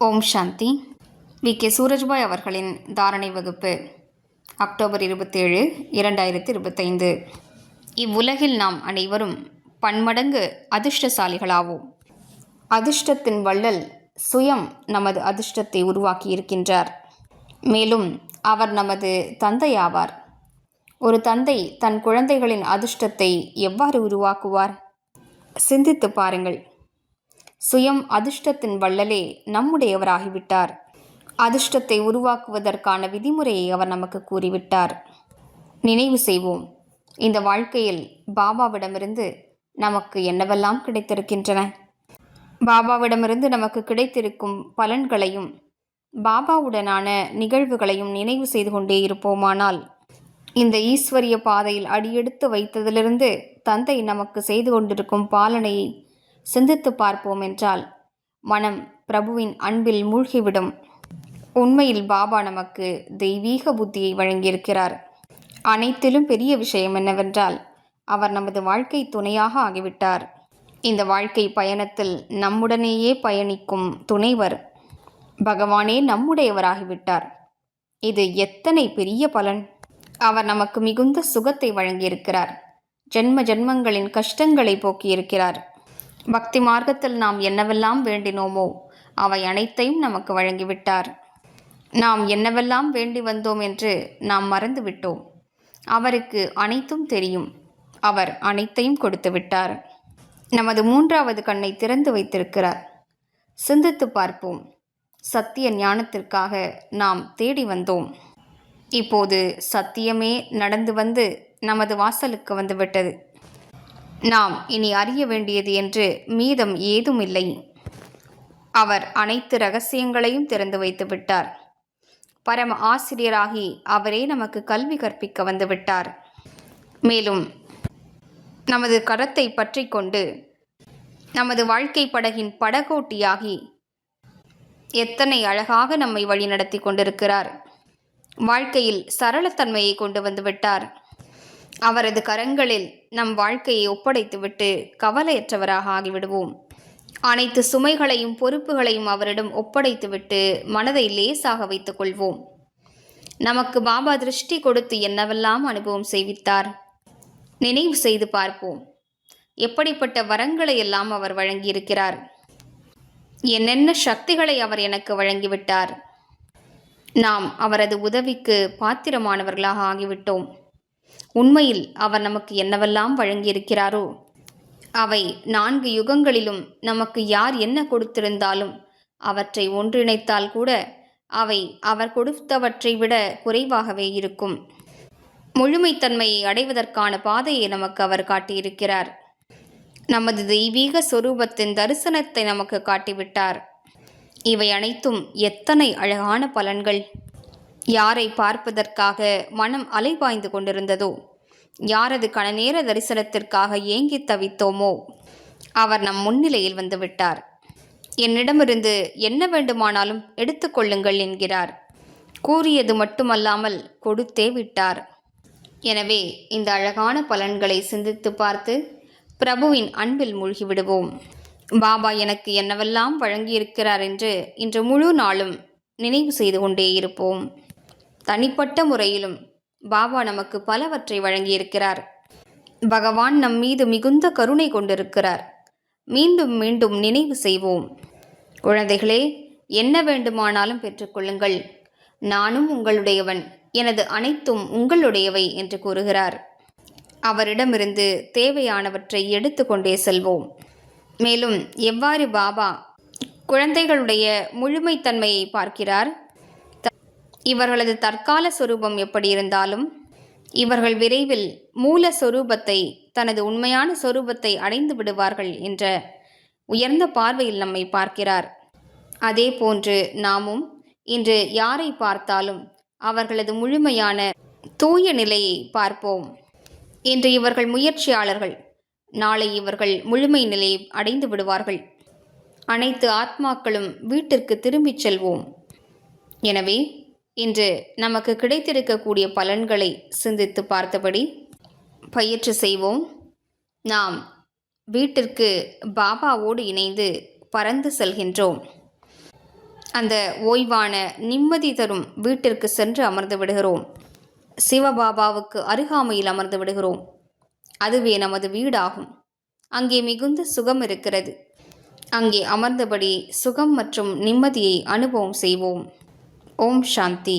Om Shanti. We. K. Surajbhai அவர்களின் தாரணை வகுப்பு அக்டோபர் இருபத்தேழு இரண்டாயிரத்தி இருபத்தைந்து இவ்வுலகில் நாம் அனைவரும் பன்மடங்கு அதிர்ஷ்டசாலிகளாவோம். அதிர்ஷ்டத்தின் வள்ளல் சுயம் நமது அதிர்ஷ்டத்தை உருவாக்கியிருக்கின்றார். மேலும் அவர் நமது தந்தையாவார். ஒரு தந்தை தன் குழந்தைகளின் அதிர்ஷ்டத்தை எவ்வாறு உருவாக்குவார்? சிந்தித்து பாருங்கள். சுயம் அதிர்ஷ்டத்தின் வள்ளலே நம்முடையவராகிவிட்டார். அதிர்ஷ்டத்தை உருவாக்குவதற்கான விதிமுறையை அவர் நமக்கு கூறிவிட்டார். நினைவு செய்வோம் இந்த வாழ்க்கையில் பாபாவிடமிருந்து நமக்கு என்னவெல்லாம் கிடைத்திருக்கின்றன? பாபாவிடமிருந்து நமக்கு கிடைத்திருக்கும் பலன்களையும் பாபாவுடனான நிகழ்வுகளையும் நினைவு செய்து கொண்டே இருப்போமானால் இந்த ஈஸ்வரிய பாதையில் அடியெடுத்து வைத்ததிலிருந்து தந்தை நமக்கு செய்து கொண்டிருக்கும் பாலனையை சிந்தித்து பார்ப்போம் என்றால் மனம் பிரபுவின் அன்பில் மூழ்கிவிடும். உண்மையில் பாபா நமக்கு தெய்வீக புத்தியை வழங்கியிருக்கிறார். அனைத்திலும் பெரிய விஷயம் என்னவென்றால் அவர் நமது வாழ்க்கை துணையாக ஆகிவிட்டார். இந்த வாழ்க்கை பயணத்தில் நம்முடனேயே பயணிக்கும் துணைவர் பகவானே நம்முடையவராகிவிட்டார். இது எத்தனை பெரிய பலன்! அவர் நமக்கு மிகுந்த சுகத்தை வழங்கியிருக்கிறார். ஜென்ம ஜென்மங்களின் கஷ்டங்களை போக்கியிருக்கிறார். பக்தி மார்க்கத்தில் நாம் என்னவெல்லாம் வேண்டினோமோ அவை அனைத்தையும் நமக்கு வழங்கிவிட்டார். நாம் என்னவெல்லாம் வேண்டி வந்தோம் என்று நாம் மறந்துவிட்டோம். அவருக்கு அனைத்தும் தெரியும். அவர் அனைத்தையும் கொடுத்து விட்டார். நமது மூன்றாவது கண்ணை திறந்து வைத்திருக்கிறார். சிந்தித்து பார்ப்போம். சத்திய ஞானத்திற்காக நாம் தேடி வந்தோம். இப்போது சத்தியமே நடந்து வந்து நமது வாசலுக்கு வந்துவிட்டது. நாம் இனி அறிய வேண்டியது என்று மீதம் ஏதும் இல்லை அவர் அனைத்து ரகசியங்களையும் திறந்து வைத்து விட்டார். பரம ஆசிரியராகி அவரே நமக்கு கல்வி கற்பிக்க வந்துவிட்டார் மேலும் நமது கரத்தை பற்றி கொண்டு நமது வாழ்க்கை படகின் படகோட்டியாகி எத்தனை அழகாக நம்மை வழிநடத்தி கொண்டிருக்கிறார். வாழ்க்கையில் சரளத்தன்மையை கொண்டு வந்துவிட்டார் அவரது கரங்களில் நம் வாழ்க்கையை ஒப்படைத்துவிட்டு கவலையற்றவராக ஆகிவிடுவோம். அனைத்து சுமைகளையும் பொறுப்புகளையும் அவரிடம் ஒப்படைத்துவிட்டு மனதை லேசாக வைத்துக் கொள்வோம். நமக்கு பாபா திருஷ்டி கொடுத்து என்னவெல்லாம் அனுபவம் செய்வித்தார்? நினைவு செய்து பார்ப்போம். எப்படிப்பட்ட வரங்களை எல்லாம் அவர் வழங்கியிருக்கிறார்? என்னென்ன சக்திகளை அவர் எனக்கு வழங்கிவிட்டார்? நாம் அவரது உதவிக்கு பாத்திரமானவர்களாக ஆகிவிட்டோம். உண்மையில் அவர் நமக்கு என்னவெல்லாம் வழங்கியிருக்கிறாரோ? அவை நான்கு யுகங்களிலும் நமக்கு யார் என்ன கொடுத்திருந்தாலும் அவற்றை ஒன்றிணைத்தால் கூட அவை அவர் கொடுத்தவற்றை விட குறைவாகவே இருக்கும். முழுமைத்தன்மையை அடைவதற்கான பாதையை நமக்கு அவர் காட்டியிருக்கிறார். நமது தெய்வீக சொரூபத்தின் தரிசனத்தை நமக்கு காட்டிவிட்டார். இவை அனைத்தும் எத்தனை அழகான பலன்கள்! யாரை பார்ப்பதற்காக மனம் அலைபாய்ந்து கொண்டிருந்ததோ? யாரது கணநேர தரிசனத்திற்காக ஏங்கி தவித்தோமோ? அவர் நம் முன்னிலையில் வந்துவிட்டார் என்னிடமிருந்து என்ன வேண்டுமானாலும் எடுத்துக்கொள்ளுங்கள் என்கிறார். கூறியது மட்டுமல்லாமல் கொடுத்தே விட்டார். எனவே இந்த அழகான பலன்களை சிந்தித்து பார்த்து பிரபுவின் அன்பில் மூழ்கிவிடுவோம் பாபா எனக்கு என்னவெல்லாம் வழங்கியிருக்கிறார் என்று இன்று முழு நாளும் நினைவு செய்து கொண்டே இருப்போம். தனிப்பட்ட முறையிலும் பாபா நமக்கு பலவற்றை வழங்கியிருக்கிறார். பகவான் நம் மீது மிகுந்த கருணை கொண்டிருக்கிறார். மீண்டும் மீண்டும் நினைவு செய்வோம். குழந்தைகளே என்ன வேண்டுமானாலும் பெற்றுக்கொள்ளுங்கள் நானும் உங்களுடையவன் எனது அனைத்தும் உங்களுடையவை என்று கூறுகிறார். அவரிடமிருந்து தேவையானவற்றை எடுத்துக்கொண்டே செல்வோம். மேலும் எவ்வாறு பாபா குழந்தைகளுடைய முழுமைத்தன்மையை பார்க்கிறார்? இவர்களது தற்கால சொரூபம் எப்படி இருந்தாலும் இவர்கள் விரைவில் மூல சொரூபத்தை தனது உண்மையான சொரூபத்தை அடைந்து விடுவார்கள் என்ற உயர்ந்த பார்வையில் நம்மை பார்க்கிறார். அதே போன்று நாமும் இன்று யாரை பார்த்தாலும் அவர்களது முழுமையான தூய நிலையை பார்ப்போம். இன்று இவர்கள் முயற்சியாளர்கள் நாளை இவர்கள் முழுமை நிலையை அடைந்து விடுவார்கள். அனைத்து ஆத்மாக்களும் வீட்டிற்கு திரும்பிச் செல்வோம். எனவே இன்று நமக்கு கிடைத்திருக்கக்கூடிய பலன்களை சிந்தித்து பார்த்தபடி பயிற்சி செய்வோம். நாம் வீட்டிற்கு பாபாவோடு இணைந்து பறந்து செல்கின்றோம். அந்த ஓய்வான நிம்மதி தரும் வீட்டிற்கு சென்று அமர்ந்து விடுகிறோம். சிவபாபாவுக்கு அருகாமையில் அமர்ந்து விடுகிறோம். அதுவே நமது வீடாகும். அங்கே மிகுந்த சுகம் இருக்கிறது. அங்கே அமர்ந்தபடி சுகம் மற்றும் நிம்மதியை அனுபவம் செய்வோம். ஓம் சாந்தி